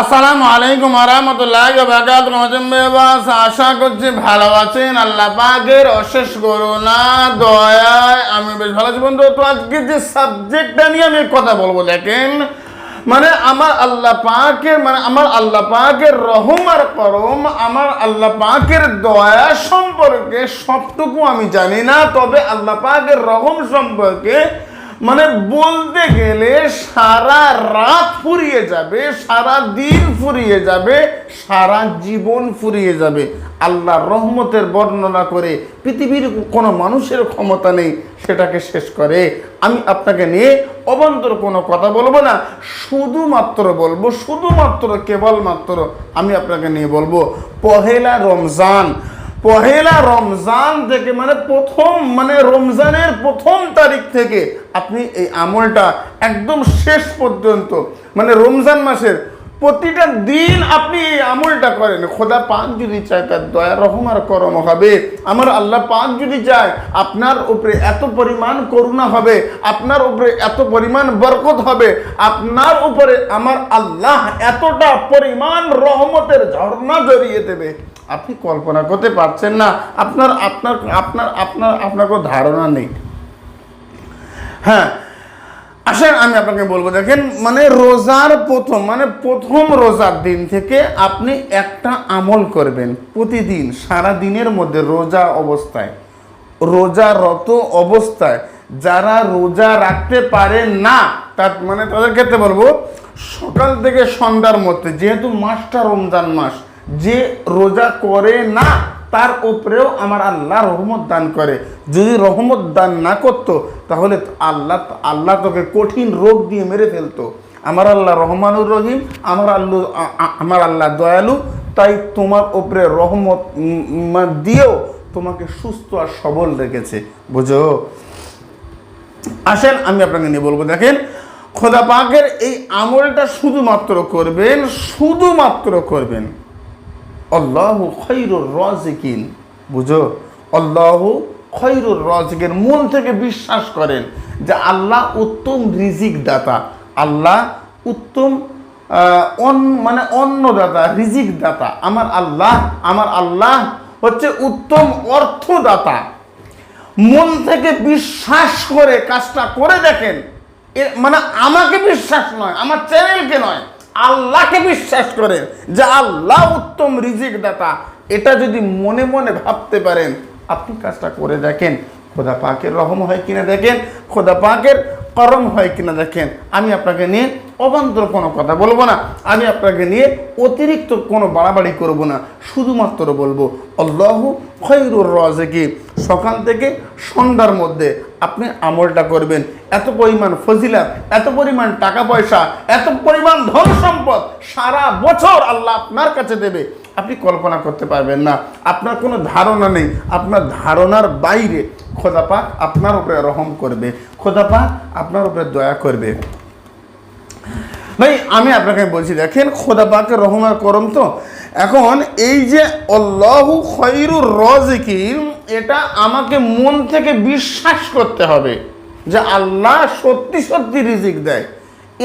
আসসালামু আলাইকুম আরহামতুল্লাহ বাকাত আশা করছি ভালো আছেন। আল্লাহ পাকের অশেষ করুণা, দয়ায় আমি বেশ ভালো আছি। বন্ধু, তো আজকে যে সাবজেক্টটা নিয়ে আমি কথা বলব, দেখেন মানে আমার আল্লাহ পাকের মানে আমার আল্লাহ পাকের রহম আর করম, আমার আল্লাহ পাকের দয়া সম্পর্কে সবটুকু আমি জানি না, তবে আল্লাহ পাকের রহম সম্পর্কে মানে বলতে গেলে সারা রাত ফুরিয়ে যাবে, সারা দিন ফুরিয়ে যাবে, সারা জীবন ফুরিয়ে যাবে। আল্লাহর রহমতের বর্ণনা করে পৃথিবীর কোনো মানুষের ক্ষমতা নেই, সেটাকে শেষ করে। আমি আপনাকে নিয়ে অবান্তর কোনো কথা বলব না, শুধুমাত্র বলব, শুধুমাত্র কেবলমাত্র আমি আপনাকে নিয়ে বলব, পহেলা রমজান পহেলা রমজান থেকে মানে প্রথম মানে রমজানের প্রথম তারিখ থেকে আপনি এই আমলটা একদম শেষ পর্যন্ত মানে রমজান মাসের প্রতিটা দিন আপনি এই আমলটা করেন। খোদা পাক যদি চায় তার দয়া, রহম আর করম হবে। আমার আল্লাহ পাক যদি চায়, আপনার উপরে এত পরিমাণ করুণা হবে, আপনার উপরে এত পরিমাণ বরকত হবে, আপনার উপরে আমার আল্লাহ এতটা পরিমাণ রহমতের ঝর্ণা জড়িয়ে দেবে। আপনি কল্পনা করতে পারছেন না। আপনার আপনার আপনার আপনার আপনার কোনো ধারণা নেই। হ্যাঁ আসেন, আমি আপনাকে বলব, দেখেন মানে রোজার প্রথম মানে প্রথম রোজার দিন থেকে আপনি একটা আমল করবেন প্রতিদিন সারা দিনের মধ্যে রোজা অবস্থায়। রোজারত অবস্থায়, যারা রোজা রাখতে পারে না, তার মানে তাদের ক্ষেত্রে বলব, সকাল থেকে সন্ধ্যার মধ্যে, যেহেতু মাসটা রমজান মাস যে রোজা করে না, তার উপরেও আমার আল্লাহ রহমত দান করে। যদি রহমত দান না করতো, তাহলে আল্লাহ আল্লাহ তোকে কঠিন রোগ দিয়ে মেরে ফেলতো। আমার আল্লাহ রহমানুর রহিম, আমার আল্লু আমার আল্লাহ দয়ালু। তাই তোমার উপরে রহমত দিয়েও তোমাকে সুস্থ আর সবল রেখেছে। বুঝো? আসেন, আমি আপনাকে নিয়ে বলব, দেখেন, খোদা পাকের এই আমলটা শুধুমাত্র করবেন শুধুমাত্র করবেন। আল্লাহ খৈরুর রাজিকিন, বুঝো? আল্লাহ খৈরুর রাজিকের মন থেকে বিশ্বাস করেন যে আল্লাহ উত্তম রিজিক দাতা আল্লাহ উত্তম অন- মানে অন্নদাতা রিজিক দাতা আমার আল্লাহ আমার আল্লাহ হচ্ছে উত্তম অর্থদাতা। মন থেকে বিশ্বাস করে কাজটা করে দেখেন। মানে আমাকে বিশ্বাস নয়, আমার চ্যানেলকে নয়। আল্লাহকে বিশ্বাস করেন যে আল্লাহ উত্তম রিজিক দাতা। এটা যদি মনে মনে ভাবতে পারেন, আপনি কাজটা করে দেখেন। খোদা পাকের রহম হয় কিনা দেখেন, খোদা পাকের করম হয় কিনা দেখেন। আমি আপনাকে নিয়ে অবান্তর কোনো কথা বলব না। আমি আপনাকে নিয়ে অতিরিক্ত কোনো বাড়াবাড়ি করব না। শুধুমাত্র বলব, আল্লাহ খৈরুর রাজেকি সকাল থেকে সন্ধ্যার মধ্যে আপনি আমলটা করবেন। এত পরিমাণ ফজিলাত, এত পরিমাণ টাকা পয়সা এত পরিমাণ ধন সম্পদ সারা বছর আল্লাহ আপনার কাছে দেবে। আপনি কল্পনা করতে পারবেন না। আপনার কোনো ধারণা নেই। আপনার ধারণার বাইরে খোদা পাক আপনার উপরে রহম করবে। খোদা পাক আপনার উপরে দয়া করবে। ভাই, আমি আপনাকে বলছি, দেখেন খোদা পাকের রহমার করম তো? এখন এই যে অল্লাহু খৈরুর রজিকিন এটা আমাকে মন থেকে বিশ্বাস করতে হবে যে আল্লাহ সত্যি সত্যি রিজিক দেয়।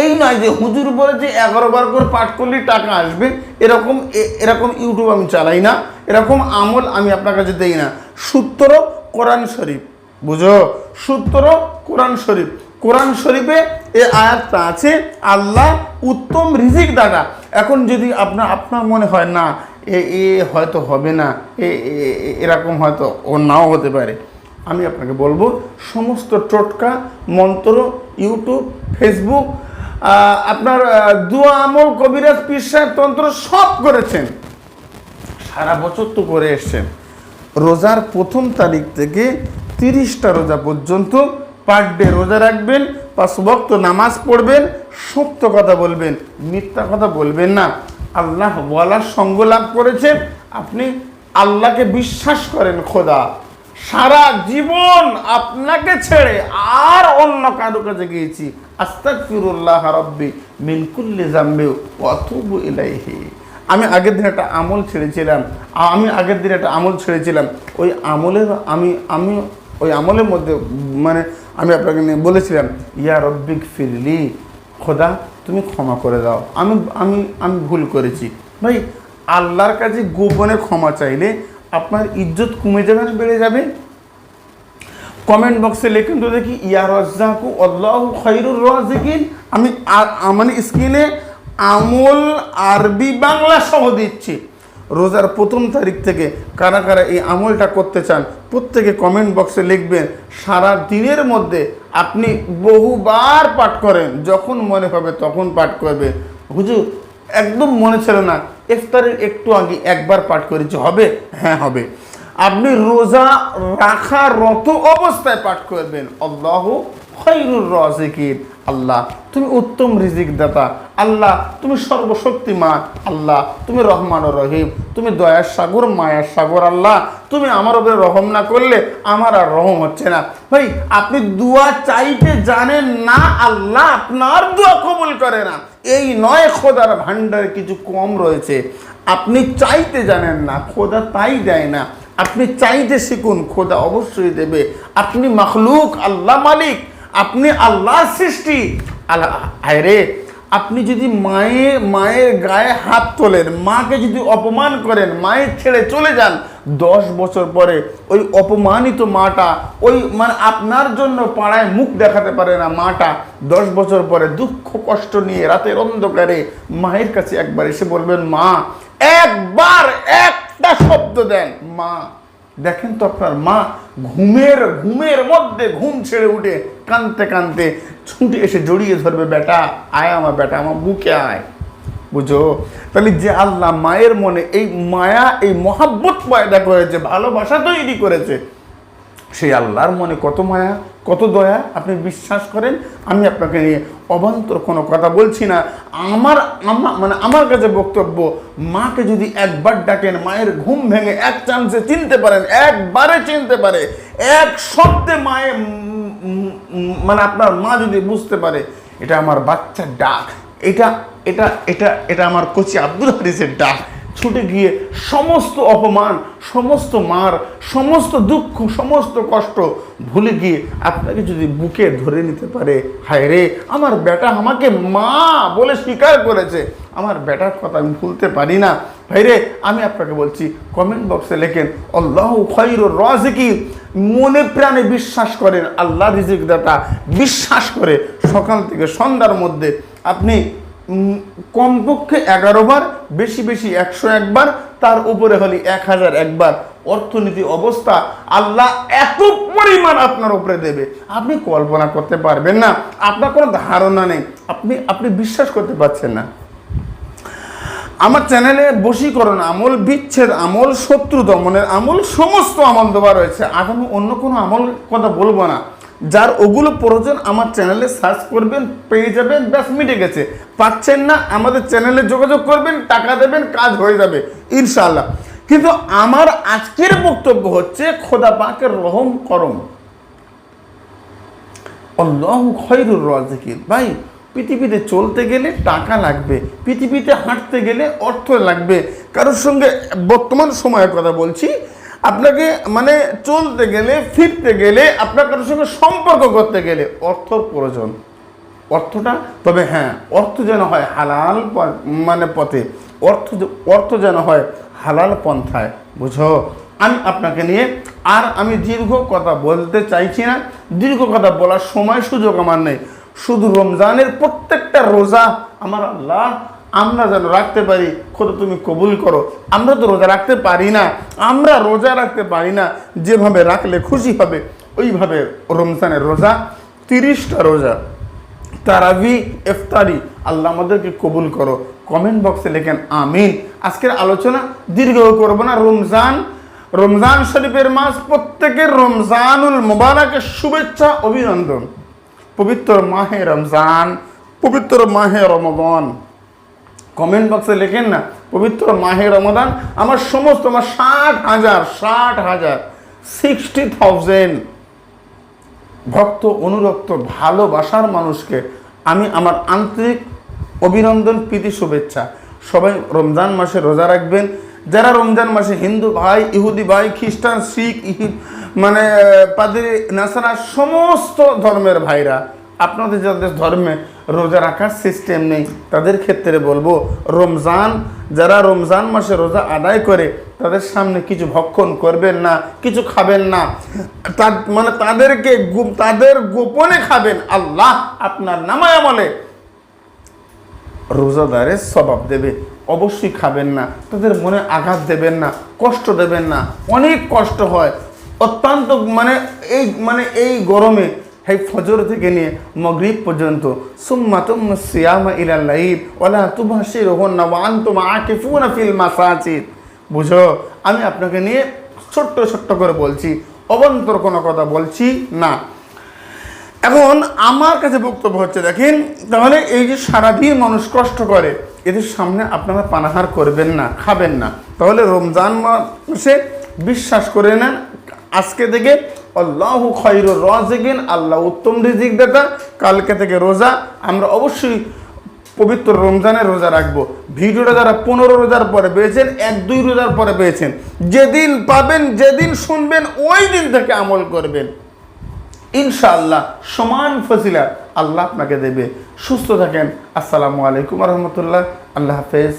এই নয় যে হুজুর বলে যে এগারো বার করে পাঠ করলেই টাকা আসবে। এরকম এরকম ইউটিউব আমি চালাই না। এরকম আমল আমি আপনার কাছে দেই না। সূত্র কোরআন শরীফ, বুঝো? সূত্র কোরআন শরীফ। কোরআন শরীফে এ আয়াতটা আছে, আল্লাহ উত্তম রিজিক দাদা এখন যদি আপনার আপনার মনে হয় না এ এ হয়তো হবে না, এ এরকম হয়তো ও নাও হতে পারে। আমি আপনাকে বলব, সমস্ত টোটকা, মন্ত্র, ইউটিউব, ফেসবুক আপনার দুয়া আমল, কবিরাজ পিসার তন্ত্র সব করেছেন। সারা বছর তো করে এসছেন। রোজার প্রথম তারিখ থেকে তিরিশটা রোজা পর্যন্ত পার ডে রোজা রাখবেন, পাঁচ বক্ত নামাজ পড়বেন, সত্য কথা বলবেন, মিথ্যা কথা বলবেন না। আল্লাহ বলার সঙ্গ লাভ করেছেন আপনি আল্লাহকে বিশ্বাস করেন খোদা। সারা জীবন আপনাকে ছেড়ে আর অন্য কারও কাছে গিয়েছি। আমি আগের দিন একটা আমল ছেড়েছিলাম। আমি আগের দিন একটা আমল ছেড়েছিলাম। ওই আমলের আমি আমি ওই আমলের মধ্যে মানে আমি আপনাকে নিয়ে বলেছিলাম, ইয়া রব্বিক ফিরলি খোদা তুমি ক্ষমা করে দাও। আমি আমি আমি ভুল করেছি। ভাই, আল্লাহর কাছে গোপনে ক্ষমা চাইলে আপনার ইজ্জত কমে যাবে না বেড়ে যাবে? কমেন্ট বক্সে লেখেন তো দেখি, ইয়া রাজ্জাকু আল্লাহ খৈরুর রাজিকিন। আমি আমার মানে স্ক্রিনে আমল আরবি বাংলা সহ দিচ্ছি। রোজার প্রথম তারিখ থেকে কারা কারা এই আমলটা করতে চান, প্রত্যেকে কমেন্ট বক্সে লিখবেন, সারা দিনের মধ্যে আপনি বহুবার পাঠ করেন, যখন মনে হবে তখন পাঠ করবে হুজুর, একদম মনে ছিল না, ইফতারের একটু আগে একবার পাঠ করেছি, হবে? হ্যাঁ হবে। আপনি রোজা রাখা রত অবস্থায় পাঠ করবেন। আল্লাহ খৈরুর রাজিকিন। আল্লাহ, তুমি উত্তম রিজিক দাতা আল্লাহ, তুমি সর্বশক্তিমান। আল্লাহ, তুমি রহমান রহিম। তুমি দয়ার সাগর, মায়ার সাগর। আল্লাহ, তুমি আমার উপরে রহম না করলে আমার আর রহম হচ্ছে না। ভাই, আপনি দোয়া চাইতে জানেন না, আল্লাহ আপনার দোয়া কবুল করে না। এই নয়, খোদার ভান্ডারে কিছু কম রয়েছে। আপনি চাইতে জানেন না, খোদা তাই দেয় না। আপনি চাইতে শিখুন, খোদা অবশ্যই দেবে। আপনি মখলুক, আল্লাহ মালিক, আপনি আল্লাহ সৃষ্টি। আল্লাহ রে, আপনি যদি মায়ে, মায়ের গায়ে হাত তোলেন, মাকে যদি অপমান করেন, মায়ের ছেড়ে চলে যান, দশ বছর পরে ওই অপমানিত মাটা, ওই মানে আপনার জন্য পাড়ায় মুখ দেখাতে পারে না মাটা, দশ বছর পরে দুঃখ, কষ্ট নিয়ে রাতের অন্ধকারে মায়ের কাছে একবার এসে বলবেন, মা, একবার একটা শব্দ দেন মা। দেখেন তো আপনার মা ঘুমের ঘুমের মধ্যে ঘুম ছেড়ে উঠে কানতে কানতে ছুটে এসে জড়িয়ে ধরবে, বেটা, আয় আমার বেটা, আমার বুকে আয়। বুঝো? তাহলে যে আল্লাহ মায়ের মনে এই মায়া, এই মহাব্বত পয়দা করেছে ভালোবাসা তৈরি করেছে। সেই আল্লাহর মনে কত মায়া, কত দয়া, আপনি বিশ্বাস করেন? আমি আপনাকে নিয়ে অবান্তর কোনো কথা বলছি না। আমার আমা- মানে আমার কাছে বক্তব্য, মাকে যদি একবার ডাকেন, মায়ের ঘুম ভেঙে এক চান্সে চিনতে পারেন, একবারে চিনতে পারে, এক শব্দে মায়ে মানে আপনার মা যদি বুঝতে পারে, এটা আমার বাচ্চার ডাক। এটা এটা এটা এটা আমার কোচি আব্দুল হারিসের ডাক। ছুটে গিয়ে সমস্ত অপমান, সমস্ত মার, সমস্ত দুঃখ, সমস্ত কষ্ট ভুলে গিয়ে আপনাকে যদি বুকে ধরে নিতে পারে, হায় রে, আমার বেটা আমাকে মা বলে স্বীকার করেছে। আমার বেটার কথা আমি ভুলতে পারি না। ভাই রে, আমি আপনাকে বলছি কমেন্ট বক্সে লেখেন, আল্লাহ খৈরুর রাজিকি মনে প্রাণে বিশ্বাস করেন, আল্লাহ রিজিক দাতা। বিশ্বাস করে সকাল থেকে সন্ধ্যার মধ্যে আপনি কমপক্ষে এগারো বার, বেশি বেশি একশো একবার তার উপরে হলে এক হাজার একবার অর্থনীতি অবস্থা আল্লাহ এত পরিমাণ আপনার উপরে দেবে। আপনি কল্পনা করতে পারবেন না। আপনার কোনো ধারণা নেই। আপনি আপনি বিশ্বাস করতে পারছেন না। আমার চ্যানেলে বশীকরণ আমল, বিচ্ছেদ আমল, শত্রু দমনের আমল, সমস্ত আমল দেওয়া রয়েছে। আগামী অন্য কোনো আমল কথা বলব না। যার ওগুলো প্রয়োজন আমার চ্যানেলে সার্চ করবেন, পেয়ে যাবেন, ব্যাস মিটে গেছে। পাচ্ছেন না, আমাদের চ্যানেলে যোগাযোগ করবেন, টাকা দেবেন, কাজ হয়ে যাবে ইনশাল্লাহ কিন্তু আমার আজকের বক্তব্য হচ্ছে, খোদা পাকের রহম করম। খৈরুর রাজিকিন। ভাই, পৃথিবীতে চলতে গেলে টাকা লাগবে, পৃথিবীতে হাঁটতে গেলে অর্থ লাগবে। কারোর সঙ্গে বর্তমান সময়ের কথা বলছি আপনাকে মানে চলতে গেলে, ফিরতে গেলে আপনার কারোর সঙ্গে সম্পর্ক করতে গেলে অর্থর প্রয়োজন। অর্থটা, তবে হ্যাঁ অর্থ যেন হয় হালাল মানে পথে। অর্থ অর্থ যেন হয় হালাল পন্থায়, বুঝো? আমি আপনাকে নিয়ে আর আমি দীর্ঘ কথা বলতে চাইছি না। দীর্ঘ কথা বলার সময় সুযোগ আমার নেই। শুধু রমজানের প্রত্যেকটা রোজা আমার আল্লাহ আমরা যেন রাখতে পারি, খোদা তুমি কবুল করো। আমরা তো রোজা রাখতে পারি না, আমরা রোজা রাখতে পারি না, যেভাবে রাখলে খুশি হবে, ওইভাবে রমজানের রোজা, তিরিশটা রোজা, তারাবি, ইফতারি, আল্লাহ আমাদেরকে কবুল করো। কমেন্ট বক্সে লেখেন, আমিন। আজকের আলোচনা দীর্ঘ করব না, রমজান রমজান শরীফের মাস, প্রত্যেকের রমজানুল মুবারকের শুভেচ্ছা, অভিনন্দন। পবিত্র মাহে রমজান, পবিত্র মাহে রমদান কমেন্ট বক্সে লেখেন না, পবিত্র মাহে রমদান আমার সমস্ত, আমার ষাট হাজার ষাট হাজার সিক্সটি থাউজেন্ড ভক্ত অনুরক্ত ভালোবাসার মানুষকে আমি আমার আন্তরিক অভিনন্দন, প্রীতি, শুভেচ্ছা। সবাই রমজান মাসে রোজা রাখবেন। যারা রমজান মাসে হিন্দু ভাই, ইহুদি ভাই, খ্রিস্টান, শিখ মানে পাদ্রী, নাসারা, সমস্ত ধর্মের ভাইরা আপনাদের যাদের ধর্মে রোজা রাখার সিস্টেম নেই, তাদের ক্ষেত্রে বলব, রমজান, যারা রমজান মাসে রোজা আদায় করে, তাদের সামনে কিছু ভক্ষণ করবেন না, কিছু খাবেন না। তার মানে তাদেরকে তাদের গোপনে খাবেন আল্লাহ আপনার নামায় আমলে। রোজাদারের স্বভাব দেবে, অবশ্যই খাবেন না, তাদের মনে আঘাত দেবেন না, কষ্ট দেবেন না, অনেক কষ্ট হয়। অত্যন্ত মানে এই মানে এই গরমে এই ফজর থেকে নিয়ে মগরিব পর্যন্ত। সুম্মা তুম্মা সিয়ামা ইলাল লাইল, ওয়ালা তুবাশিরুহুন্না ওয়া আনতুম আকিফুনা ফিল মাসাজিদ। বুঝো, আমি আপনাকে নিয়ে ছোট্ট ছোট্ট করে বলছি, অবন্তর কোনো কথা বলছি না। এখন আমার কাছে বক্তব্য হচ্ছে, দেখেন, তাহলে এই যে সারাদিন মানুষ কষ্ট করে, এদের সামনে আপনারা পানাহার করবেন না, খাবেন না। তাহলে রমজান মাসে বিশ্বাস করে নেন, আজকে থেকে আল্লাহ খৈর রাজিকিন, আল্লাহ উত্তম রিজিক দাতা। কালকে থেকে রোজা, আমরা অবশ্যই পবিত্র রমজানের রোজা রাখব। ভিডিওটা যারা পনেরো রোজার পরে পেয়েছেন, এক দুই রোজার পরে পেয়েছেন, যেদিন পাবেন, যেদিন শুনবেন, ওই দিন থেকে আমল করবেন। ইনশাআল্লাহ, সমান ফজিলা আল্লাহ আপনাকে দেবে। সুস্থ থাকেন, আসসালামু আলাইকুম রহমতুল্লাহ। আল্লাহ হাফেজ।